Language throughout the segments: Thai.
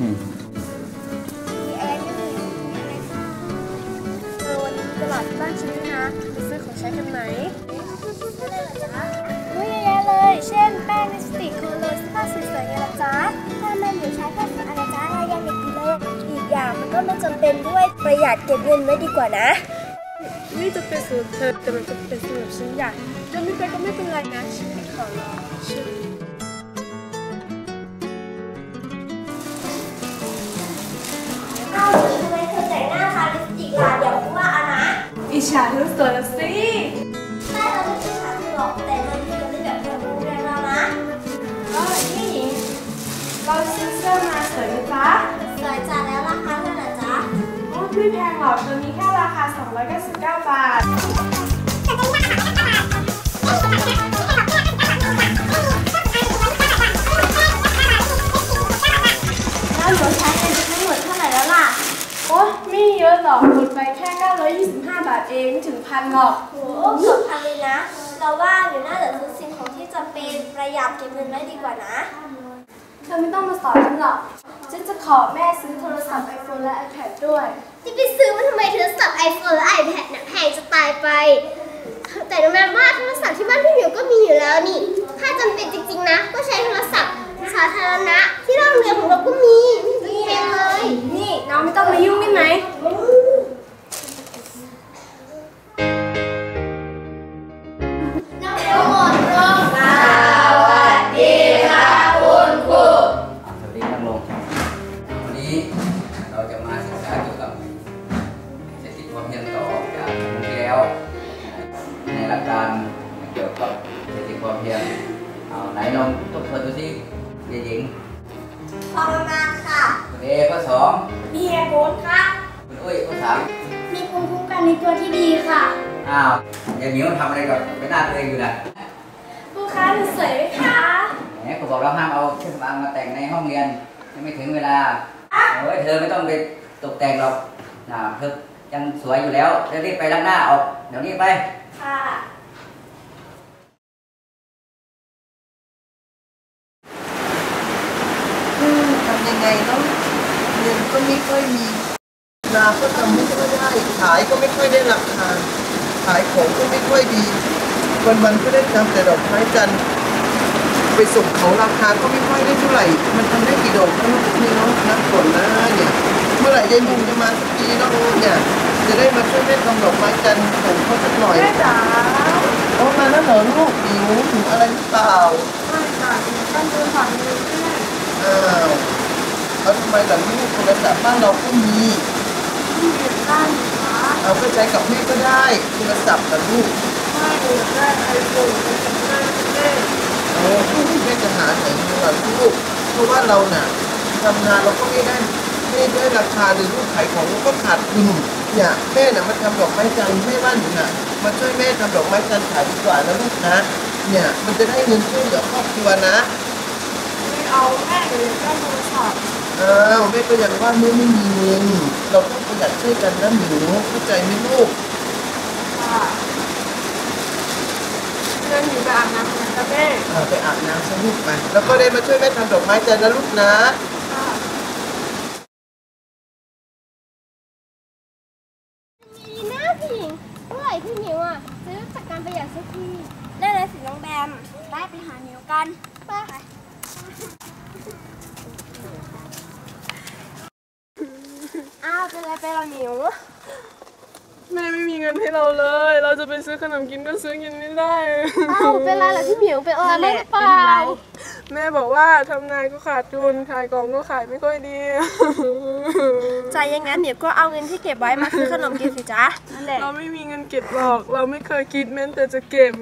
มีอะไรไม่มีอะไรเออวันตลาดที่บ้านฉันนะไปซื้อของใช้กันไหมอะไรเหรจ้ยเยอะแยะเลย เช่นแป้งลิสติกโคโลนสผ้าสวยๆไงล่จ๊ะถ้ามันูใช้แค่สิบอะไรจ๊ะเรายังเด็กอยู่เลอีกยางมันก็ไม่จำเป็นด้วยประหยัดเก็บเงินไว้ดีกว่านะไม่จะเป็นสูตรเธอแต่มันจะเป็นสูตรฉันอยากจะไม่ไปก็ไม่เป็นไรนะฉันขอร้อง อิจฉาเธอสวยละสิใช่เราไม่ใช่ฉันหรอกแต่มันมีกันแบบแบบโรงแรมเรานะก็นี่หญิงเราซื้อเสื้อมาสวยไหมจ๊ะสวยจัดแล้วราคาเท่าไหร่จ๊ะโอ้ไม่แพงหรอกตัวนี้แค่ราคา 299 บาท บาทเองถึงพันหรอกโหเกือบพันเลยนะ เราว่าอยู่น่าจะซื้อสิ่งของที่จำเป็นประหยัดเก็บเงินไว้ดีกว่านะ เธอไม่ต้องมาสอนฉันหรอก ฉันจะขอแม่ซื้อโทรศัพท์ iPhone และ iPad ด้วย จะไปซื้อมาทำไมโทรศัพท์ iPhone และ iPad น่ะแพงจะตายไป แต่รู้ไหมว่าโทรศัพท์ที่บ้านพี่หมิวก็มีอยู่แล้วนี่ ถ้าจำเป็นจริงๆนะ ก็ใช้โทรศัพท์สาธารณะที่โรงเรียนของเราก็มีไม่แพงเลย นี่น้ นนี้เราจะมาศึกษาเกี่ยวกับเศรษฐกิจพอเพียงต่อจากครั้งที่แล้ว ในหลักการเกี่ยวกับเศรษฐกิจพอเพียงเอาไหนลองทบทวนดูสิเด็กหญิงพอประมาณค่ะคุณเอข้อสองมีแอร์โบนค่ะคุณอุ้ยข้อสามมีภูมิคุ้มกันในตัวที่ดีค่ะอ้าวอย่างนี้มันทำอะไรกับใบหน้าตัวเองอยู่นะผู้ค้าหนูสวยไหมคะแหมผมบอกเราห้ามเอาเครื่องสำอางมาแต่งในห้องเรียนยังไม่ถึงเวลา โอ้ยเธอไม่ต้องไปตกแต่งหรอกนะเธอยังสวยอยู่แล้วเดี๋ยวรีบไปล้างหน้าออก เดี๋ยวนี้ไป ค่ะอืมทำยังไงเนาะเงินก็ไม่ค่อยมีนาก็ทำไม่ค่อยได้ ขายก็ไม่ค่อยได้ราคา ขายของก็ไม่ค่อยดี วันๆก็ได้ทำแต่ดอกไม้จันทร์ ไปส่งเขาราคาก็ไม่ค่อยได้เท่าไหร่ มันทำได้กี่ดอกเนาะนี่เนาะนับก่อนนะเนี่ย เมื่อไหร่ยายหมูจะมาสักทีเนาะเนี่ย จะได้มาช่วยแม่ทำดอกไม้จันทร์ส่งเขาสักหน่อยแม่จ๋าเอามาแล้วเหรอลูกหิวหิวอะไรหรือเปล่าไม่จ๋าต้องดูฝั่งนี้แม่อ้าวแล้วทำไมล่ะลูกโทรศัพท์บ้านเราก็มีที่อยู่บ้านคะเอาไปใช้กับแม่ก็ได้โทรศัพท์กับลูกใช่อยากได้ไอโฟนเป็นของแม่แม่ โอ้แม่จะหาไหนดีล่ะลูกเพราะว่าเราน่ะทำงานเราก็ไม่ได้ไม่ได้ราคาหรือลูกขายของเราก็ขาดทุนเนี่ยแม่น่ะมาทำดอกไม้จันทร์แม่ว่าหนูน่ะมาช่วยแม่ทำดอกไม้จันทร์ขายดีกว่านะลูกนะเนี่ยมันจะได้เงินช่วยเหลือครอบครัวนะไม่เอาแม่เดี๋ยวได้โทรศัพท์อ้าวแม่ก็ยังว่าแม่ไม่มีเงินเราต้องประหยัดช่วยกันนะหนูเข้าใจไหมลูก ค่ะเดิน หนีไปอาบน้ำกันนะแม่อ่าไปอาบน้ำซะลูกไปแล้วก็ได้มาช่วยแม่ทำดอกไม้จันทร์นะลูกนะค่ะดีนะพี่หญิงเมื่อไหร่พี่หมิวอะซื้อจากการประหยัดสักทีได้เลยสิน้องแบมได้ไปหาหมิวกันไปอ้าวเป็นไรไปละหมิว แม่ไม่มีเงินให้เราเลย เราจะไปซื้อขนมกินก็ซื้อกินไม่ได้อ้าวเป็นไรล่ะพี่หมิวเป็นอะไรหรือเปล่าแม่บอกว่าทำงานก็ขาดทุนขายของก็ขายไม่ค่อยดีใจอยังงั้นหมิวก็เอาเงินที่เก็บไว้มาซื้อขนมกินสิจ๊ะนั่นแหละเราไม่มีเงินเก็บหรอก เราไม่เคยคิดแม้แต่จะเก็บ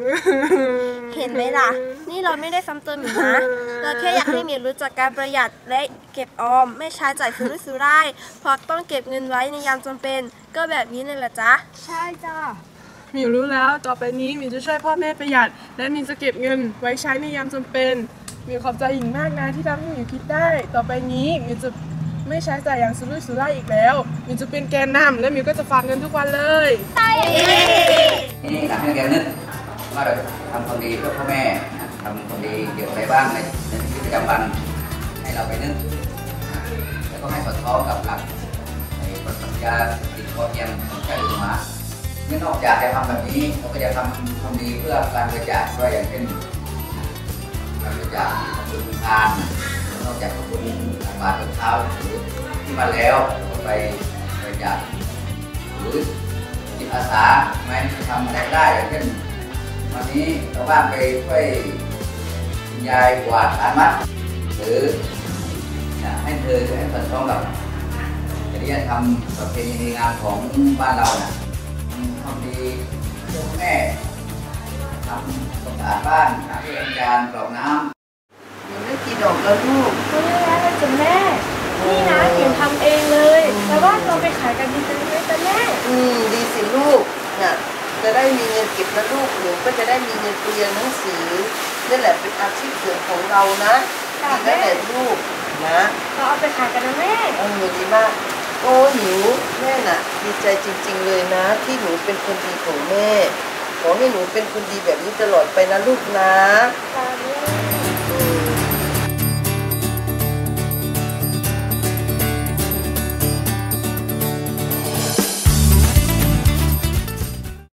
เห็นไหมล่ะ นี่เราไม่ได้ซ้ำเติมหมิวนะเราแค่อยากให้หมิวรู้จักการประหยัดและเก็บออม ไม่ใช้จ่ายสุรุ่ยสุร่ายเพราะต้องเก็บเงินไว้ในยามจำเป็น ก็แบบนี้เลยแหละจ๊ะ ใช่จ้ามิวรู้แล้วต่อไปนี้มิวจะช่วยพ่อแม่ประหยัด และมิวจะเก็บเงินไว้ใช้ในยามจำเป็นมิวขอบใจหญิงมากนะที่ทำให้มิวคิดได้ ต่อไปนี้มิวจะไม่ใช้จ่ายอย่างสุรุ่ยสุร่ายอีกแล้ว มิวจะเป็นแกนนำและมิวก็จะฝากเงินทุกวันเลยทีนี้หลักให้เรียนนึกว่าเราจะทำความดีเพื่อพ่อแม่นะทำความดีเกี่ยวกับอะไรบ้างในในชีวิตประจำวันให้เราไปนึกนะแล้วก็ให้สอดคล้องกับหลักในปรัชญาเศรษฐกิจ พอเพียงของชาติอุตสาหนี่นอกจากจะทำแบบนี้เราก็จะทำทำดีเพื่อการบริจาคด้วยอย่างเช่นการบริจาคขอบคุณทานนอกจากขอบคุณบาทเท้าที่มาแล้วก็ไปบริจาคหรือจิตอาสาไหมทำอะไรได้อย่างเช่นวันนี้เราว่างไปช่วยคุณยายกวาดอามัดหรืออยากให้เธอให้สอดคล้องกับ ริยธรรมประเพณีงานของบ้านเรานะทำดีช่วยแม่ทำความสะอาดบ้านล้างถ้วยล้างจานกรอกน้หนูได้กี่ดอกแล้วลูกก็เยอะแยะเลยจ้ะแม่ นี่นะหนูทำเองเลย แต่ว่าเราไปขายกันดีจังเลยจ้ะแม่ อืมดีสิลูกน่ะจะได้มีเงินเก็บนะลูกหนูก็จะได้มีเงินไปเรียนหนังสือนี่แหละเป็นอาชีพเสริมของเรานะค่ะดีนั่นแหละลูกนะเราเอาไปขายกันนะแม่เออดีมาก โอ้หนูแม่น่ะ ดีใจจริง ๆ เลยนะ ที่หนูเป็นคนดีของแม่ ขอให้หนูเป็นคนดีแบบนี้ตลอดไปนะลูกนะค่ะ